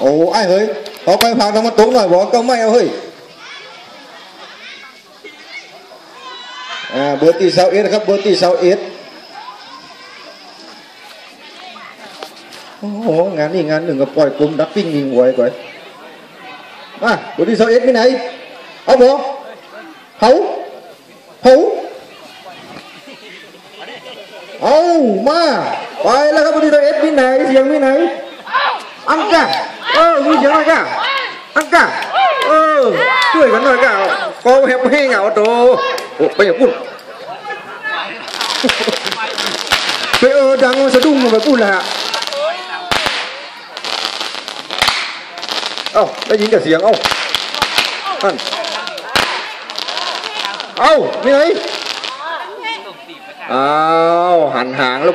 โอ้ไอ้เฮ้ยออกไปพาน้ำมันตกหน่อยบอกก็ไม่เอาเฮ้ยอ่าเบอร์ตีสาวเอ็ดนะครับเบอร์ตีสาวเอ็ดโอ้โหงานนี้งานหนึ่งก็ปล่อยกลุ่มดักปิ้งยิงไว้ก่อนมาเบอร์ตีสาวเอ็ดไปไหนเอาบอเขาเขาเอามาไปแล้วครับเบอร์ตีสาวเอ็ดไปไหนเสียงไปไหนอังกะ เออมีเสียงอะไรกะอังกะเออช่วยกันหน่อยกะกอแฮปให้เหงาโตโอ้ไปอย่าพูดไปเออดังสะดุ้งไปพูดแหละเอ้าได้ยินแต่เสียงเอ้านั่นเอ้านี่ไงอ้าวหันหางแล้ว